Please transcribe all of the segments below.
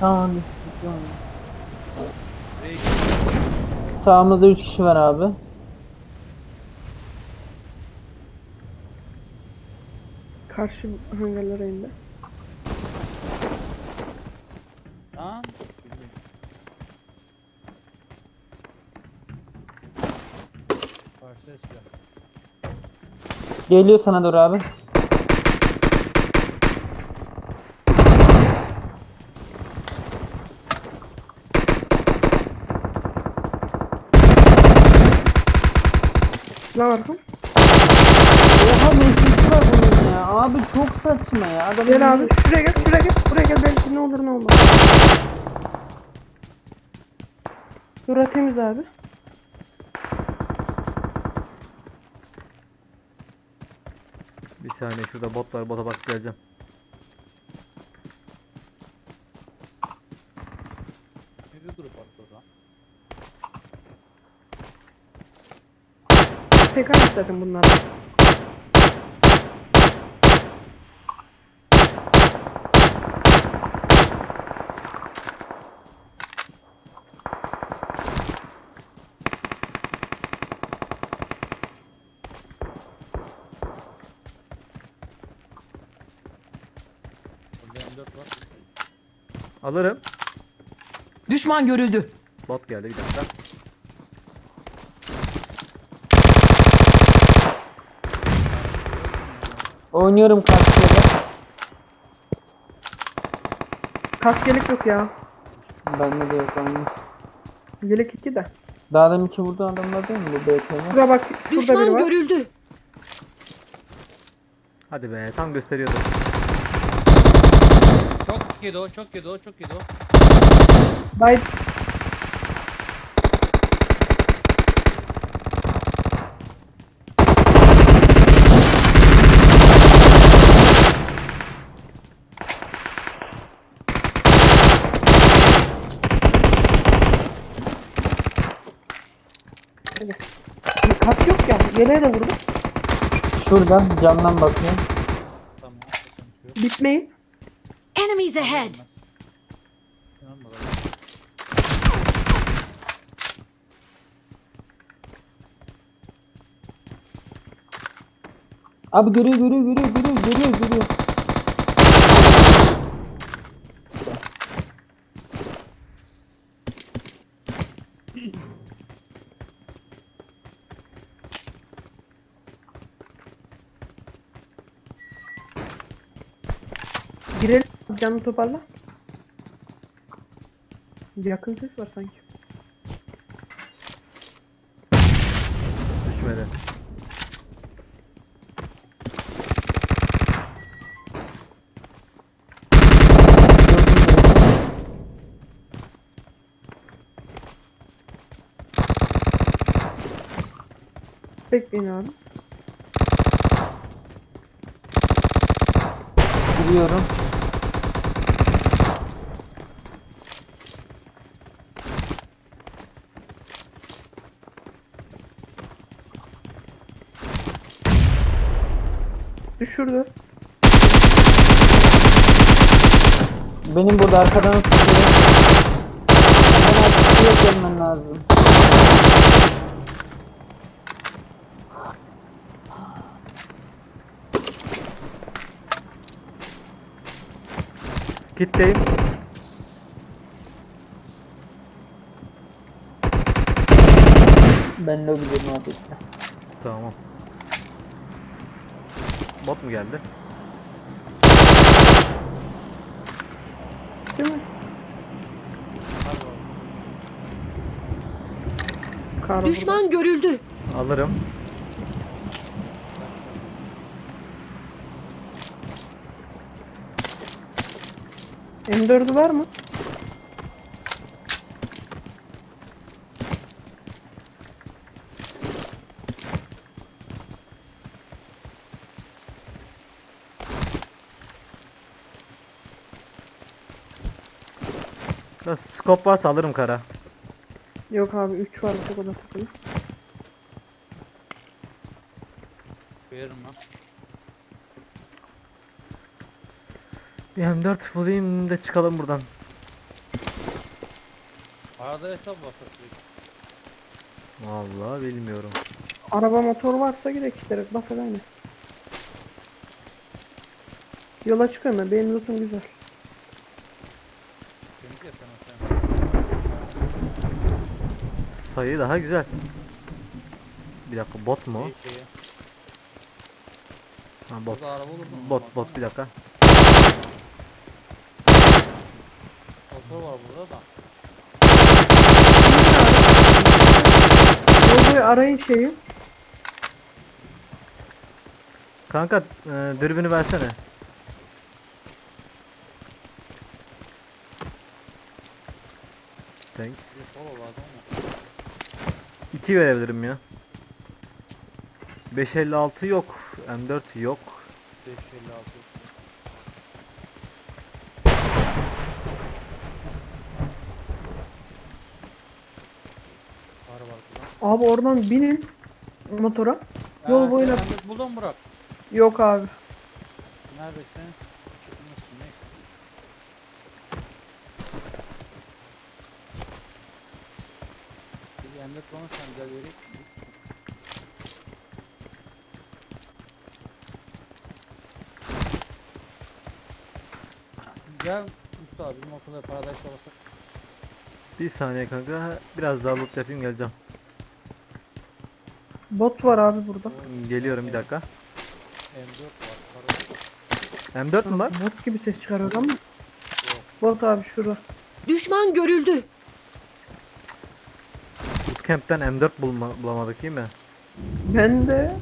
Tamam. tamam. Sağımızda 3 kişi var abi. Karşı hangarlara indi. Lan. Geliyor sana doğru abi. Lan? Oha mesleki var bunun ya. Abi çok saçma ya. Adam Gel abi. Şuraya gel. Şuraya gel. Buraya gel. Belki ne olur ne olmaz. Bura temiz abi. Bir saniye şurada bot var bota bak geleceğim. Bir grup attı o zaman. Tekrar zaten bunlar. Burada M4 var. Alırım. Düşman görüldü. Bot geldi bir dakika. Oynuyorum karşıya. Kas yelek yok ya. Bende de yok onun. Yelek 2 de. Daha demin ki vurdu adamlar değil mi bu BT'ne? Şuraya bak. Şurada biri Düşman var. görüldü. Hadi be tam gösteriyordu. Çok yedi o, çok yedi o, çok yedi o. Bay Yeleğe de vurdum. Şurada camdan bakıyor. Tamam, sıkıntı yok. Bitmeyin. Enemies ahead. Abi görüyor görüyor görüyor görüyor görüyor görüyor. Canını toparla. Yakın ses var sanki. Düşmedi. Bekleyin abi. Giriyorum. Düşürdü. Benim burada arkadan sıkıyor. Hemen sıkıyor gelmen lazım. Kitleyim. Ben de gidiyorum abi. Tamam. Bot mu geldi? Değil mi? Kar burada. Düşman görüldü. Alırım. M4'ü var mı? Nasıl skop varsa alırım kara. Yok abi 3 var bu kadar takılı. Veririm lan. Bir M4 bulayım da çıkalım buradan. Arada hesap direkt. Vallahi bilmiyorum. Araba motor varsa gidelim direkt bas aynı. Yola çıkıyorum ben. Benim lootum güzel. Dedik ya sana sen. Sayı daha güzel. Bir dakika bot mu? Şey. Ha, bot. Burada araba olur mu? Bot bot bir dakika. Motor var burada da. Yolda arayın şeyi. Kanka e, dürbünü versene. Thanks. Bir. 2 verebilirim ya. 556 yok. M4 yok. 556. Var var burada. Abi oradan binin motora. Yol boyuna- Buradan bırak. Yok abi. Neredesin? Çıkmışsın neyse. Emret bana sen gel vereyim. Gel Usta abi bizim okulda paradise olsa Bir saniye kanka. Biraz daha loot yapayım geleceğim. Bot var abi burada. Geliyorum bir dakika. M4 var. Para M4 mü var? Bot gibi ses çıkarıyor ama. Bot abi şurada. Düşman görüldü. Bootcamp'ten M4 bulma, bulamadık değil mi? Ben de.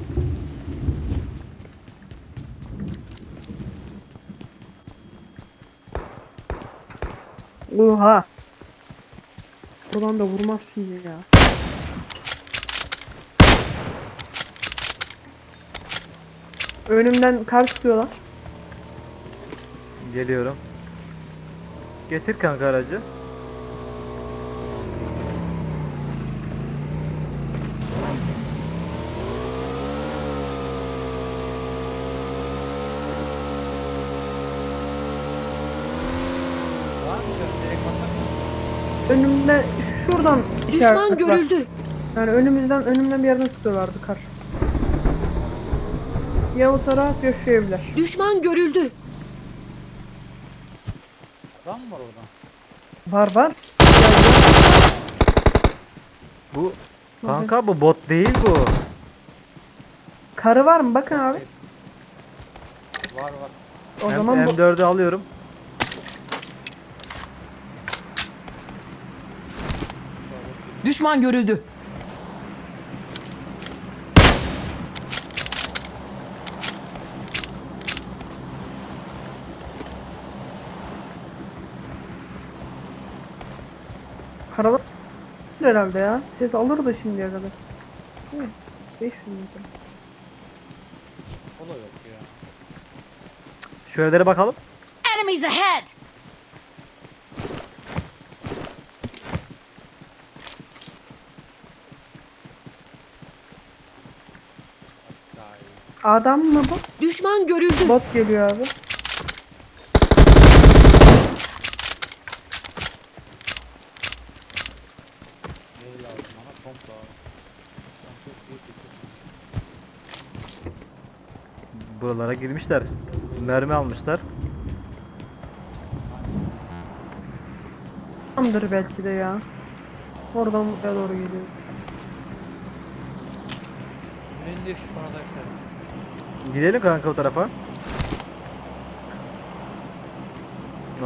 Oha. Buradan da vurmazsın ya. Önümden kar sıkıyorlar. Geliyorum. Getir kanka aracı. var mı canım? Direkt basak mı? Önümden şuradan Düşman işaretler. görüldü. Yani önümüzden önümden bir yerden sıkıyorlardı kar. Ya o taraf ya şu evler. Düşman görüldü. Adam mı var orada? Var var. Bu kanka bu bot değil bu. Karı var mı? Bakın abi. Var var. O M- zaman bu- M4'ü alıyorum. Düşman görüldü. Karalar herhalde ya. Ses alır da şimdiye kadar. Evet. 500 metre. O da yok ya. Şu evlere bakalım. Enemies ahead. Daha iyi. Adam mı bu? Düşman görüldü. Bot geliyor abi. Bana? Buralara girmişler. Mermi almışlar. Tamdır belki de ya. Oradan buraya doğru geliyor. Benim de şu paradise Gidelim kanka o tarafa.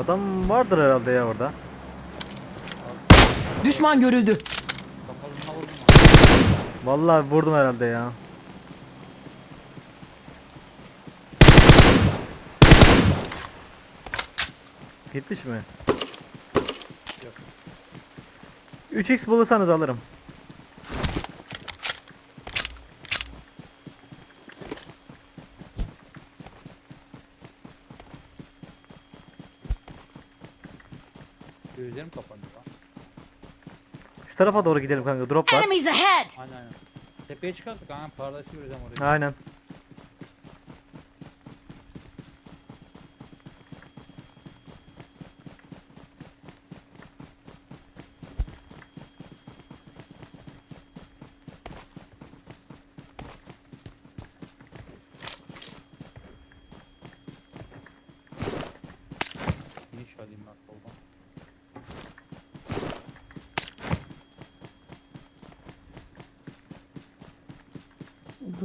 Adam vardır herhalde ya orada. Düşman görüldü. Vurdum. Vallahi vurdum herhalde ya. Gitmiş mi? Yok. 3x bulursanız alırım. Şu tarafa doğru gidelim kanka. Drop var. Enemies ahead. Aynen aynen. Tepeye çıkarttık aynen paradise göreceğim orayı. Aynen.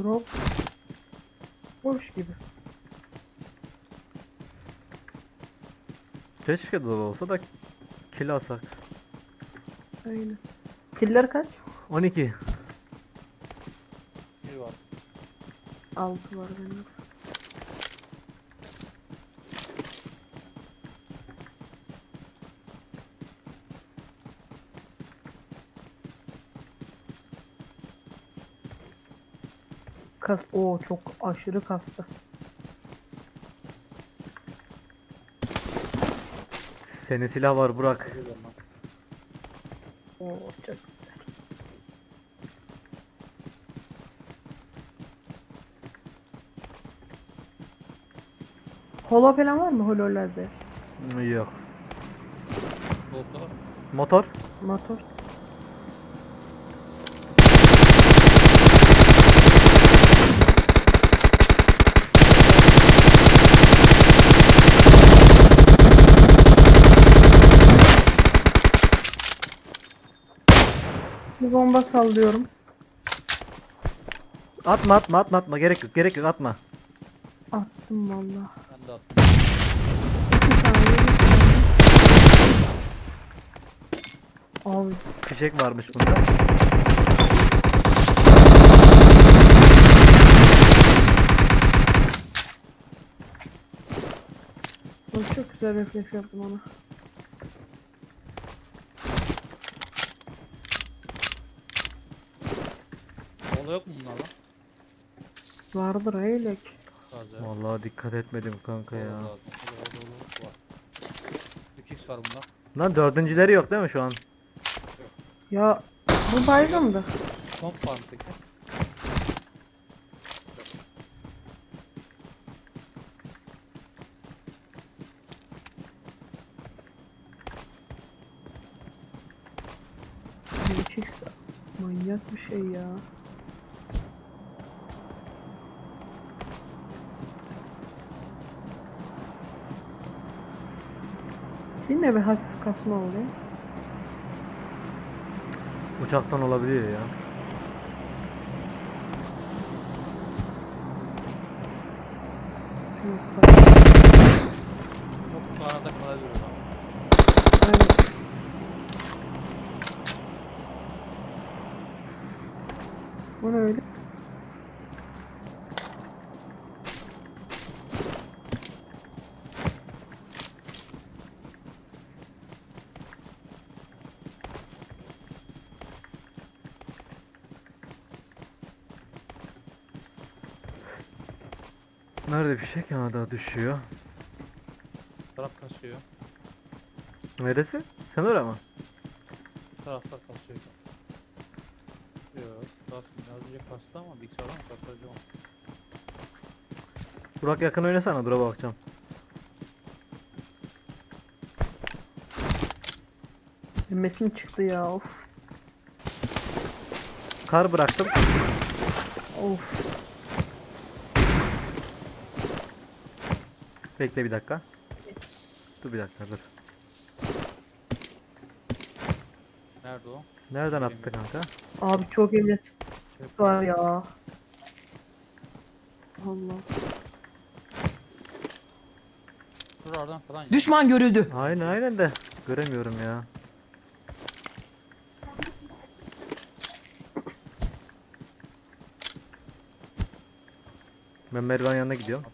Drop. Boş gibi. Keşke dolu olsa da kill alsak. Aynen. Killer kaç? 12. Bir var. 6 var benim. Kas o çok aşırı kastı. Senin silah var Burak. Oo çok Holo falan var mı hololerde? Yok. Dolapta Motor. Motor. Bir bomba sallıyorum. Atma atma atma atma. Gerek yok gerek yok atma. Attım valla. ben de attım. İki bir. Abi Fişek varmış bunda. çok güzel refleks yaptım ona. Mola yok mu bunlar lan? Vardır eylek. Vallahi dikkat etmedim kanka ya. lazım. Mola var. 3x var bunda. Lan dördüncüleri yok değil mi şu an? Ya bu baygındı. Komp var mı peki? Manyak bir şey ya. Yine bir hafif kasma oluyor. Uçaktan olabiliyor ya. Çok o zaman. Aynen. Bu ne öyle? Nerede fişek? Ha daha düşüyor. Taraf kasıyor. Neresi? Sen oraya mı? Taraftar kasıyor. Yok. Kastım. Az önce kastı ama bilgisayardan acaba? Burak yakın oynasana dura bakacağım. Mesin çıktı ya of. Kar bıraktım. Of. Bekle bir dakika. Dur bir dakika dur. Nerede o? Nereden attı kanka? Abi çok eline var ya. Allah. Şuralardan falan ya. Düşman görüldü. Aynen aynen de göremiyorum ya. Ben Mervan yanına gidiyorum.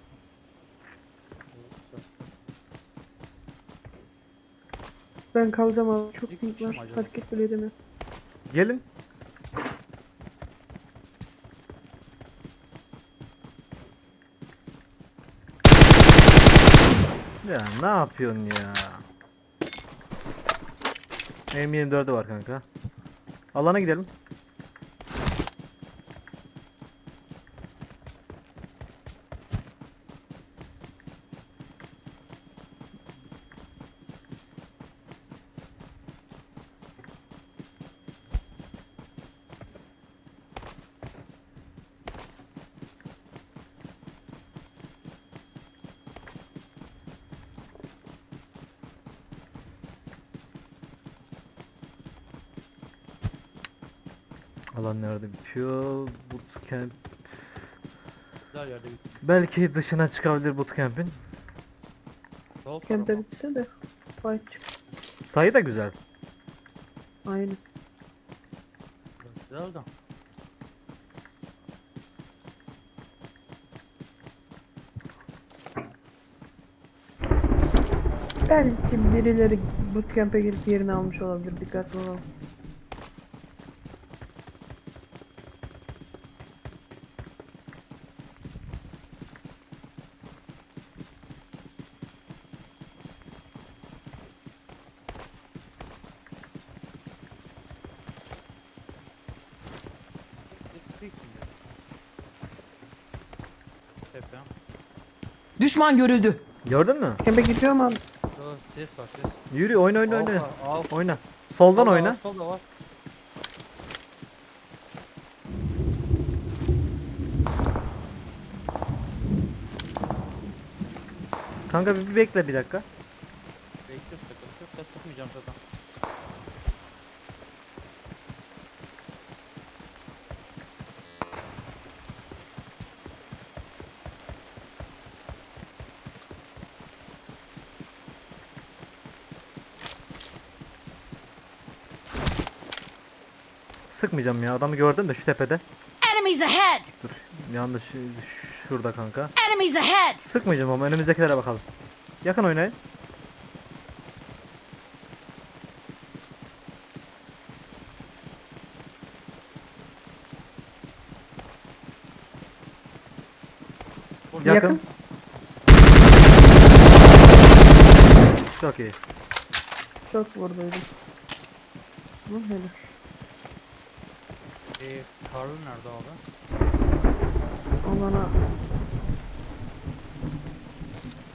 Ben kalacağım abi. Çok İlk kim var. acaba? Hareket bile edemiyorum. Gelin. Ya ne yapıyorsun ya? M24'ü var kanka. Alana gidelim. Alan nerede bitiyor? Bootcamp Her yerde bitti. Belki dışına çıkabilir bootcamp'in. Sol Kempe tarafa. bitse de fight çık. Sayı da güzel. Aynen. Güzel de. Belki birileri bootcamp'e girip yerini almış olabilir. Dikkatli olalım. Düşman görüldü. Gördün mü? Kempe gidiyor ama Yo, ses var ses. Yürü oyna oyna oyna. var, av. Oyna. Soldan Solda oyna. var, Solda var. Kanka bir, bir bekle bir dakika. Bekliyorum sıkıntı yok. Ben sıkmayacağım zaten. Sıkmayacağım ya. Adamı gördüm de şu tepede. Enemies ahead! Dur. Yanlış şurada kanka. Enemies ahead! Sıkmayacağım ama önümüzdekilere bakalım. Yakın oynayın. Yakın. Yakın. Çok iyi. çok vurduydu. Bu hele. Ee, Karlı nerede abi? Alana.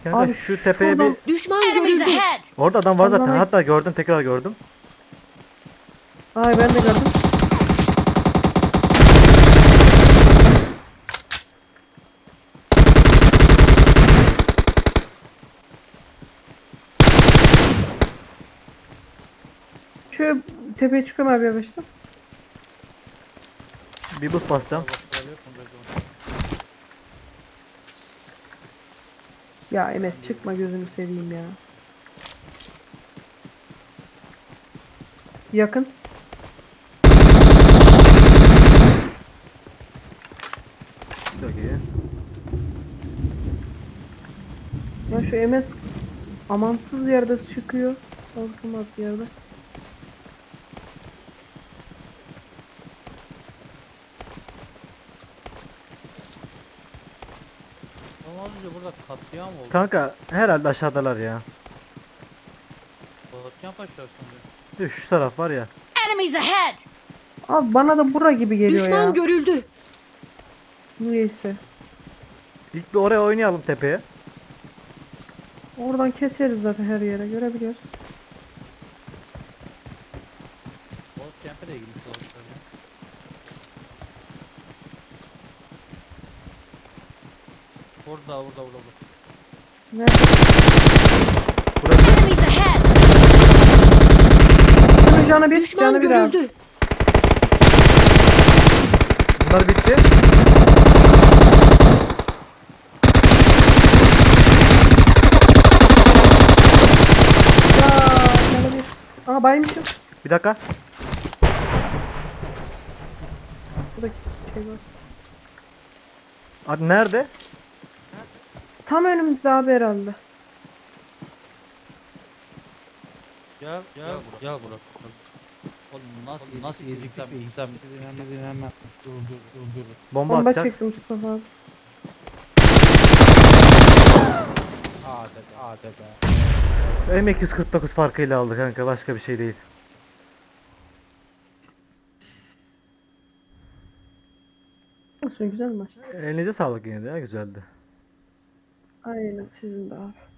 Kanka Abi şu tepeye şuradan- bir... Düşman Enemies ahead! Orada adam var zaten. Hatta gördüm tekrar gördüm. Ay ben de gördüm. Şu tepeye çıkıyorum abi yavaştan. Bir buz yapın. Ya Enes çıkma gözünü seveyim ya. Yakın. Çok iyi. Ya şu Enes amansız yerde çıkıyor. Korkulmaz bir yerde. Ama az önce burada katliam oldu. Kanka herhalde aşağıdalar ya. Katliam başlar şimdi. Şu taraf var ya. Enemies ahead! Abi bana da bura gibi geliyor Düşman ya. görüldü. Niyeyse. İlk bir oraya oynayalım tepeye. Oradan keseriz zaten her yere görebiliyoruz. Kempe de girmiş olabilir. ya. Burada, burada, burada, burada. Nerede? Ahead! Şunun canı bir, Düşman canı bir abi. görüldü. Bunlar bitti. Ya canı bir. Aa baymışım. Bir dakika. Buradaki şey var. Hadi nerede? Tam önümüzde abi herhalde. Gel, gel, gel Burak. Oğlum nasıl, nasıl eziksem, eziksem. Hemen, hemen. Dur, dur, dur, dur. Bomba, Bomba atacak. çekti Mustafa abi. Hadi be, hadi be. M249 farkıyla aldı kanka başka bir şey değil. Olsun güzel maçtı. Elinize sağlık yine de ya güzeldi. Aynen sizin de abi.